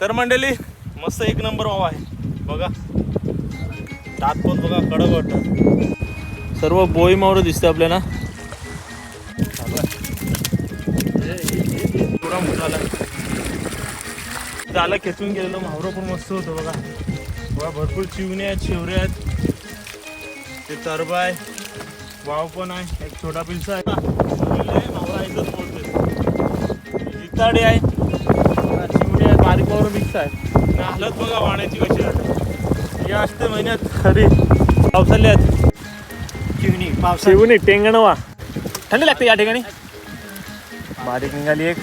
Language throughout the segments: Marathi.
तर मंडळी मस्त एक नंबर वाव आहे. बघा. दात पण बघा कडक वाटत सर्व बोई मावर दिसते आपल्याला. झाला खेचून गेलेलं मावरं पण मस्त होतं बघा. बघा भरपूर चिवणे आहेत शिवरे आहेत. ते तरबा आहे. वाव पण आहे. एक छोटा पिलसा आहे. मावरा इथंच बोलतोय जिताडे आहे. आहे. हालत बघा कशी. आहे या असते महिन्यात खरी. चिवणी शिवणी टेंगणवा. थंडी लागते या ठिकाणी? बारीक निघाली एक.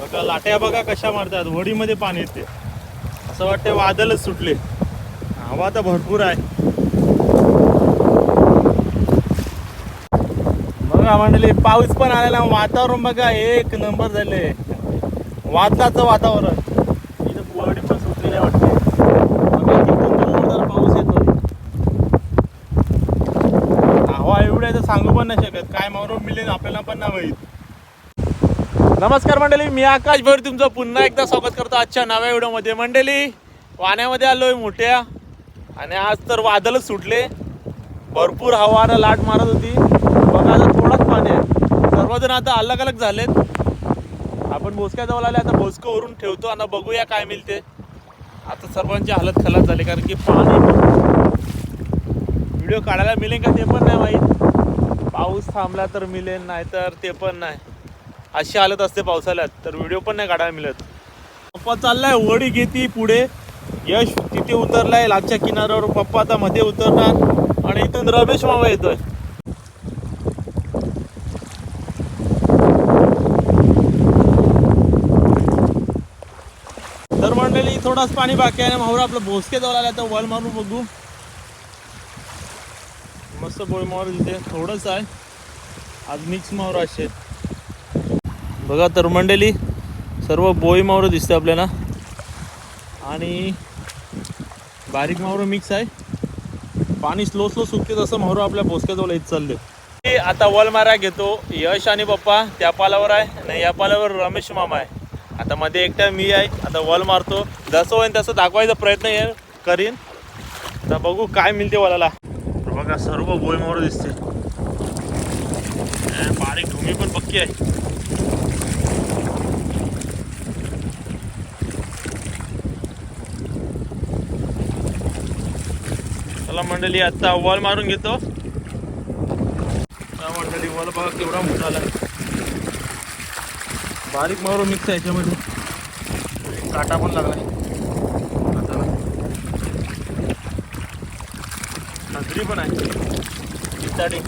बघा लाट्या बघा कशा मारतात. होडीमध्ये पाणी येते. असं वाटते वादळच सुटले. हवा तर भरपूर आहे. बघा मंडळी पाऊस पण आलेला वातावरण बघा एक नंबर झाले. वादळाचं वातावरण. इथं पण सुटलेली वाटते. जोरदार पाऊस येतो हवा एवढी आहे तर सांगू पण नाही शकत. काय मारून मिळेल आपल्याला पण माहीत. नमस्कार मंडळी मी आकाश भर तुमचं पुन्हा एकदा स्वागत करतो आजच्या नव्या व्हिडिओमध्ये. मंडळी वाण्यामध्ये आलोय मोठ्या. आणि आज तर वादळच सुटले. भरपूर हवा लाट मारत होती. बघा आता थोडंच पाणी आहे. सर्वजण आता अलग अलग झालेत. आपण भोसक्याजवळ आले आता भोसकं वरून ठेवतो आणि बघूया काय मिळते. आता सर्वांची हालत खलास झाली कारण की पाणी व्हिडिओ काढायला मिळेल का ते पण नाही माहीत. पाऊस थांबला तर मिळेल नाही तर ते पण नाही. अशी हालत असते पावसाळ्यात तर व्हिडिओ पण नाही काढायला मिळत. पप्पा चाललाय वडी घेती पुढे. यश तिथे उतरलाय. लागच्या किनाऱ्यावर पप्पा आता मध्ये उतरणार. आणि इथून रमेश मामा येतोय. तर मंडळी थोडाच पाणी बाकी आहे माहूर आपलं भोसके जवळ आलं तर वल मारून बघू. मस्त बोळ मावर तिथे थोडंच आहे. आज मिक्स मावर असे बघा तर मंडळी सर्व बोई मावर दिसते आपल्याला. आणि बारीक मावरं मिक्स आहे. पाणी स्लो स्लो सुकते तसं मावरं आपल्या भोसक्याजवळ येत चालले. ते आता वल मारा घेतो. यश आणि पप्पा त्या पालावर आहे आणि या पालावर रमेश मामा आहे. आता मध्ये एकटा मी आहे. आता वल मारतो. जसं होईल तसं दाखवायचा प्रयत्न आहे करीन. आता बघू काय मिळते वलाला. बघा सर्व बोईमावर दिसते. बारीक धुमी पण पक्की आहे. चला मंडळी आता वॉल मारून घेतो. मंडळी वॉल बघा केवढा मोठा आला. बारीक मारून मिक्स आहे याच्यामध्ये. काटा पण लागला. नजरी पण आहे. चिताडी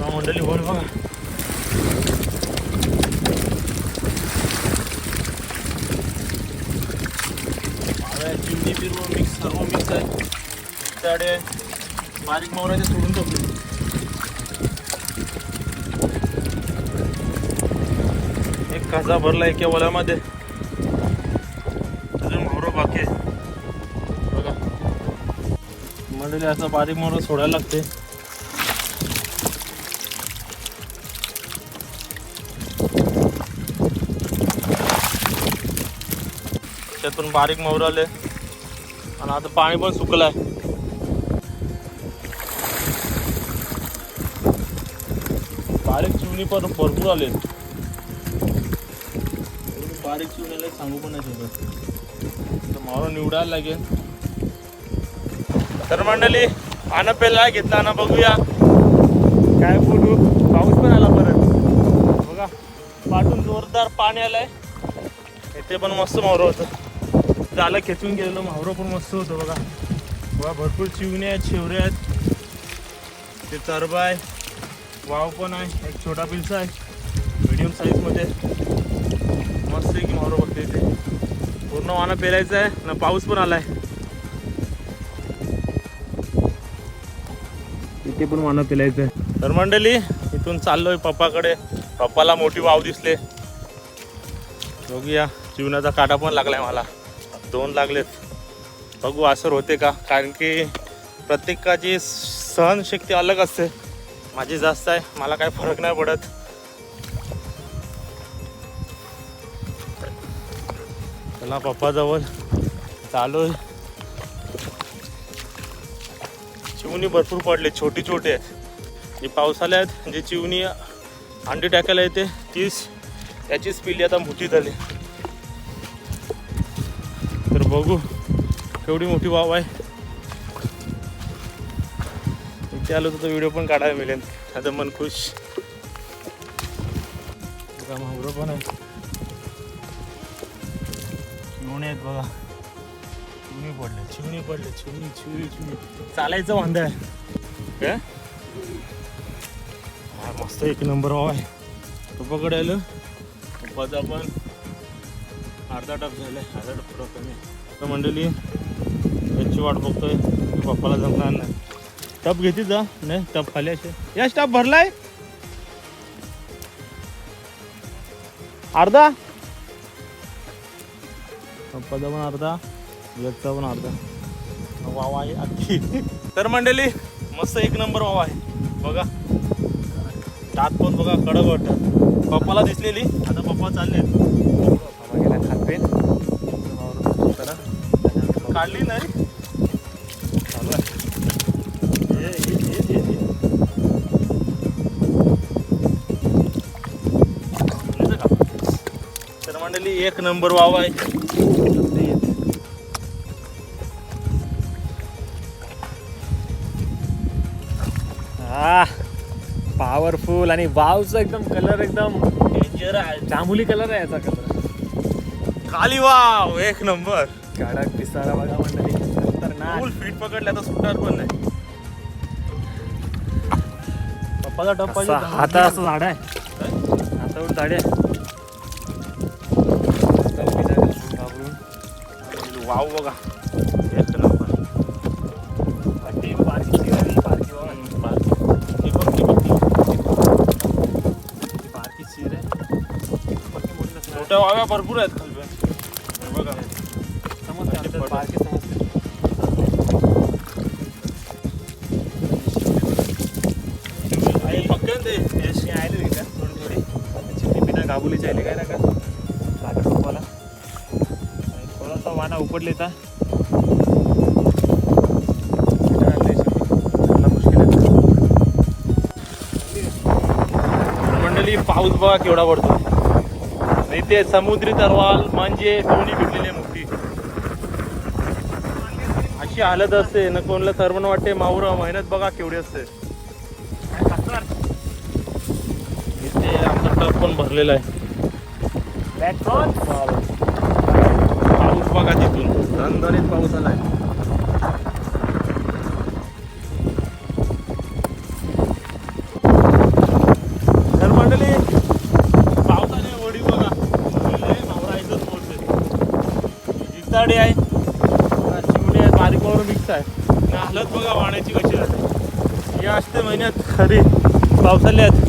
मंडळी वल बघा. माव्या मिक्स सर्व मिक्स आहे त्याडे बारीक मावराचे सोडून टाकले एक काचा भरला एका वल्यामध्ये अजून मोहरं बाकी आहे बघा। मंडळी असं बारीक मोहरं सोडायला लागते। त्यातून बारीक मोहर आले। आणि आता पाणी पण सुकलं आहे बारीक चिवणी पण भरपूर आले. बारीक चिवण्याला सांगू पण नाही शकत तर निवडायला लागेल. तर मंडळी आणा पेला घेतला ना बघूया. काय बोलू? पाऊस पण आला परत. बघा पाठून जोरदार पाणी आलंय. इथे पण मस्त मारू होतं. झालं खेचून गेलेलो मावरं पण मस्त होतं बघा. बघा भरपूर चिवणे आहेत शिवरे आहेत. ते तरबा आहे वाव पण आहे एक छोटा पिलसा आहे मीडियम साईजमध्ये मस्त आहे की मावरं बघते इथे. पूर्ण वाना पेरायचं आहे ना पाऊस पण आलाय. इथे पण वाना पेलायचं आहे. तर मंडळी इथून चाललोय पप्पाकडे. पप्पाला मोठी वाव दिसले. बघूया जीवनाचा काटा पण लागलाय मला. दोन लागलेत. बघू असं होते का? कारण की प्रत्येकाची सहनशक्ती अलग असते. माझी जास्त आहे मला काय फरक नाही पडत. चला पप्पाजवळ चालू आहे. चिवणी भरपूर पडले छोटी छोटे आहेत. जी पावसाळ्यात जे चिवणी अंडी टाकायला येते तीच त्याचीच पिली आता मोठी झाली. बघू. केवढी मोठी वाव आहे. इथे आलो तर व्हिडिओ पण काढायला मिळेल. आता मन खुश. बघा माहुरं पण आहे. लोणी आहेत बघा. चिवणी पडले चिवणी पडले चिवणी चिवणी चिवणी चालायचं वांद आहे. काय? मस्त एक नंबर वाव आहे. पप्पाकडे आलं पप्पाचा पण अर्धा टप झालाय. अर्धा टप थोडं कमी आहे. तर मंडळी याची वाट बघतोय. पप्पाला जमणार नाही. टप घेते जा. नाही टप खाली असे या टप भरलाय. अर्धा. पप्पाचा पण अर्धा याचा पण अर्धा. वावा आहे अख्खी. तर मंडळी मस्त एक नंबर वावा आहे. बघा. दात पण बघा कडक वाटत पप्पाला दिसलेली. आता पप्पा चालले काढली नाही? तर मंडळी एक नंबर वाव आहे. हा पॉवरफुल आणि वावचा एकदम कलर एकदम डेंजर आहे. जांभुली कलर आहे याचा कलर खाली वाव एक नंबर. कडक पिसारा बघा मंडळी. खतरनाक. फुल फीट पकडले आता सुटणार पण नाही. पप्पाचा टप्पा हाता असं झाड आहे. हातावर झाड आहे. कलमी झाड आहे. घाबरून. वाव बघा. एक बारकी. बारकी बघ, बघ, बघ. बारकी आहे. मोठ्या वाव्या भरपूर आहेत. ते यश. मी का थोडी थोडी. चिमणी पिना गाबुलीची आली काय ना का लागत पप्पाला थोडासा वाना उपडले तर. मंडळी पाऊस बघा केवढा पडतो नाही ते समुद्री तरवाल म्हणजे दोन्ही भेटलेली मोठी. अशी हालत असते ना कोणाला सर्वांना वाटते माऊर मेहनत बघा केवढी असते. पण भरलेला आहे. पाऊस बघा तिथून. दणदणीत पाऊस आलाय. तर मंडळी पावसाने वडी बघा. जिताडे आहे. चिवणे आहे बारीक वरून मिक्स आहे हालत बघा वाण्याची कशी राहते. या असते महिन्यात खरी पावसाळ्यात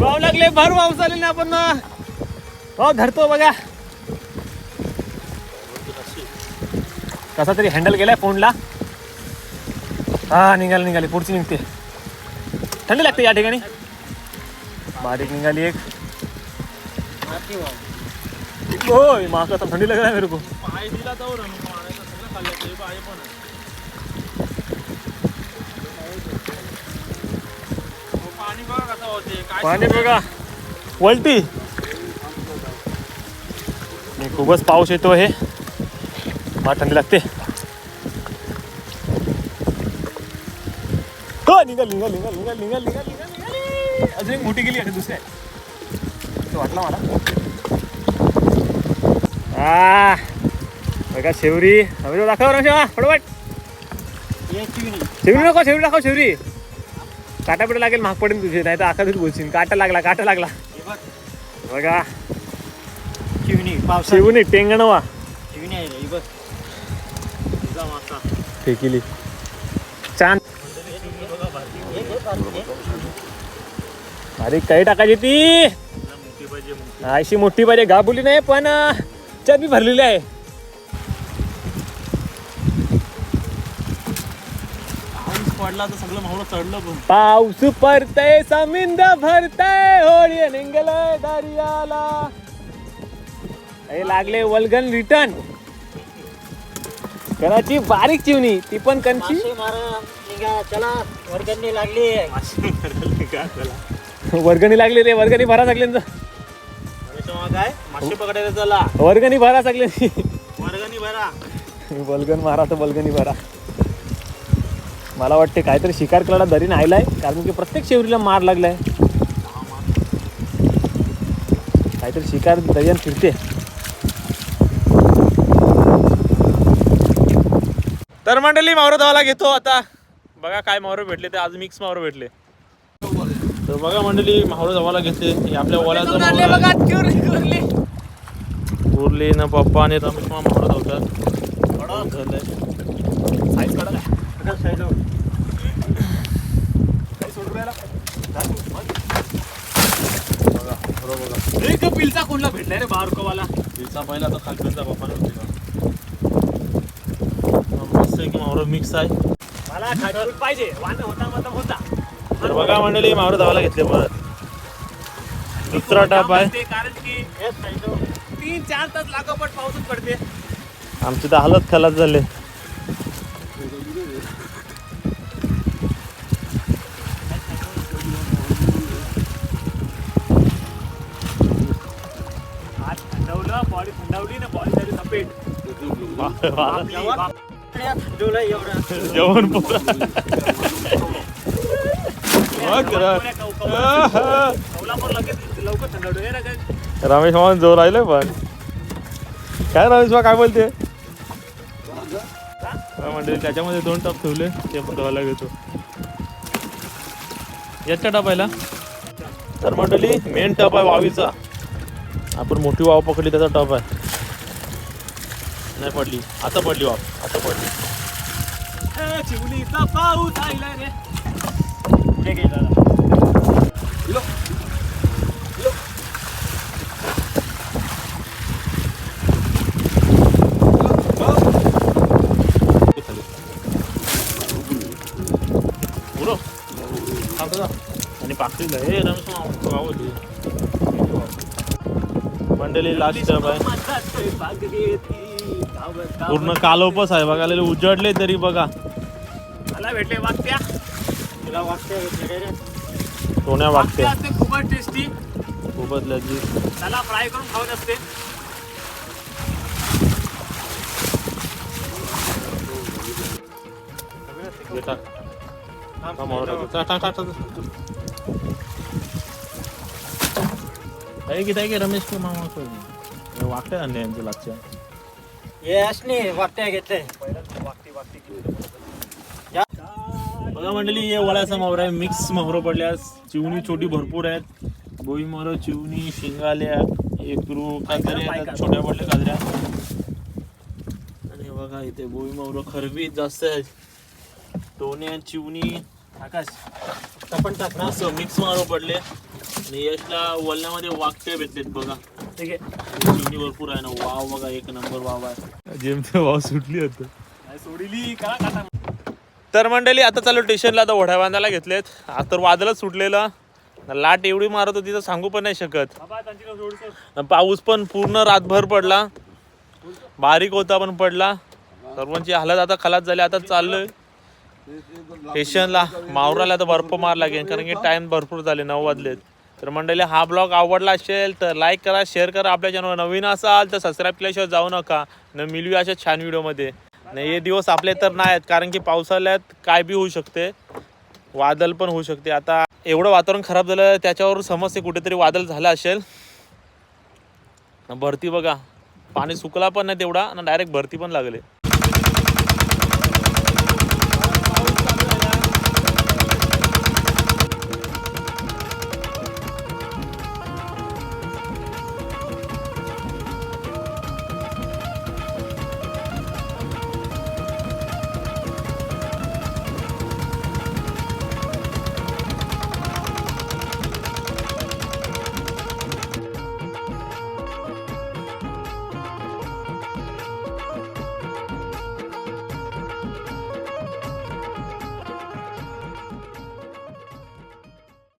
भाव लागले भर भाव चालेल ना आपण भाव धरतो बघा. कसा तरी हँडल केलाय फोनला हा निघाली निघाली पुढची निघते. थंडी लागते या ठिकाणी. बारीक निघाली एक. होय माग आता थंडी लागला मेरे को. पाणी बघा. वलटी. खूपच पाऊस येतो हे. माठाने लागते. हो, निघाल निघाल निघाल निघाल निघाल निघाल निघाल. अजून एक मोठी गेली आहे दुसऱ्या वाटला मला. बघा शेवरी. हवे दाखव ना शेवा. फटोफट शेवरी नको शेवरी दाखव शेवरी. काटा पिटा लागेल? महाग पडेल तुझे नाही तर आखा तू बोलशील. काटा लागला काटा लागला. बघा. चिवणी पावसा शेवणी टेंगणवा. चिवणी आहे रे ही बघ. तुझा मासा फेकिली छान. अरे काही टाकायची ती. अशी मोठी पाहिजे. गाबुली नाही पण अं, त्यात बी भरलेली आहे. पाऊस पडला तर सगळं मावळं चढलं पण. पाऊस पडतय समिंद भरतय होळी निघलय दर्याला. हे लागले वल्गन रिटर्न. कणाची बारीक चिवणी ती पण कंची मासे मारा निघा चला. वर्गणी लागली. वर्गणी लागली रे वर्गणी भरा लागले ना. काय मासे पकडायला चला. वर्गणी भरा लागले. वर्गणी भरा. बलगन मारा तर बलगनी भरा. मला वाटते काहीतरी शिकार करायला दरी नाहीलाय कारण की प्रत्येक शेवरीला मार लागलाय. काहीतरी शिकार दर्यान फिरते. तर मंडळी मावरं धावाला घेतो आता. बघा काय मावरं भेटले ते आज मिक्स मावरं भेटले. तर बघा मंडळी मावळं धावाला घेते. हे आपल्या आहे. उरली ना पप्पा आणि रमेश मामा मावळं धावतात. झालंय पिलचा कोणला भेटलाय रे बारकोवाला पहिला तर खालचा पप्पा मस्त आहे की मिक्स आहे मला खाटून पाहिजे वांद होता मतलब होता तर बघा मंडळी मावळं धावाला घेतले परत. दुसरा टाप आहे. कारण की तीन चार तास लागोपाठ पाऊसच पडते. आमची तर हालत खलास झाले. थंडवलं बॉडी थंडवली ना बॉडी झाली सपेट जेवण काय? रमेश मामा जोर राहिले पण. काय रमेश मामा काय बोलते? हा, म्हणजे त्याच्यामध्ये दोन टप ठेवले. ते पण धुवायला घेतो. याच्या टपायला तर मंडळी मेन टप आहे वावीचा. आपण मोठी वाव पकडली त्याचा टप आहे. नाही पडली. आता पडली वाव. आता पडली. पाऊस आयला रे. पुढे गेला. आणि पाकळीला. हे रमेश मंडळी लास्ट टप आहे. पूर्ण कालोपच आहे. बघायला उजडले तरी बघा. मला भेटले वागत्या तुला वागते रे. सोन्या वागते वागत्या खूपच टेस्टी खूपच लजीज त्याला फ्राय करून खावत असते. टाक. टाक टाक. रमेश के मामा हे वागते आणले यांचे लागच्या हे असणे वागते घेतले बघा मंडळी हे वळ्याचा मावरा आहे मिक्स मावरं पडल्यास चिवणी छोटी भरपूर आहेत बोई मावरं चिवणी शिंगाल्या एकरू काजऱ्या छोट्या पडल्या काजऱ्या आणि बघा इथे बोई मावरं खरबी जास्त आहेत टोन्या चिवणी आकाश आपण टाक ना असं मिक्स मावरं पडले आणि यशला वळण्यामध्ये वाकटे भेटलेत बघा. ठीक आहे. भरपूर आहे ना. वाव बघा एक नंबर वाव आहे. जेमते वाव सुटली होतं सोडीली का काटा तर मंडळी आता चालू स्टेशनला आता ओढ्या बांधायला घेतलेत. आता तर वादळच सुटलेलं. लाट एवढी मारत होती तर सांगू पण नाही शकत. पाऊस पण पूर्ण रातभर पडला. बारीक होता पण पडला. सर्वांची हालत आता खलास झाली. आता चाललोय. स्टेशनला मावराला तर बर्फ मार लागेल कारण की टाइम भरपूर झाले नऊ वाजलेत. तर मंडळी हा ब्लॉग आवडला असेल तर लाईक करा शेअर करा. आपल्या चॅनल नवीन असाल तर सबस्क्राईब केल्याशिवाय जाऊ नका. न मिळूया अशा छान व्हिडिओमध्ये नाही हे दिवस आपले तर नाही आहेत कारण की पावसाळ्यात काय बी होऊ शकते. वादळ पण होऊ शकते. आता एवढं वातावरण खराब झालं त्याच्यावर समजते कुठेतरी वादळ झालं असेल. भरती बघा. पाणी सुकला पण नाही तेवढा आणि डायरेक्ट भरती पण लागले.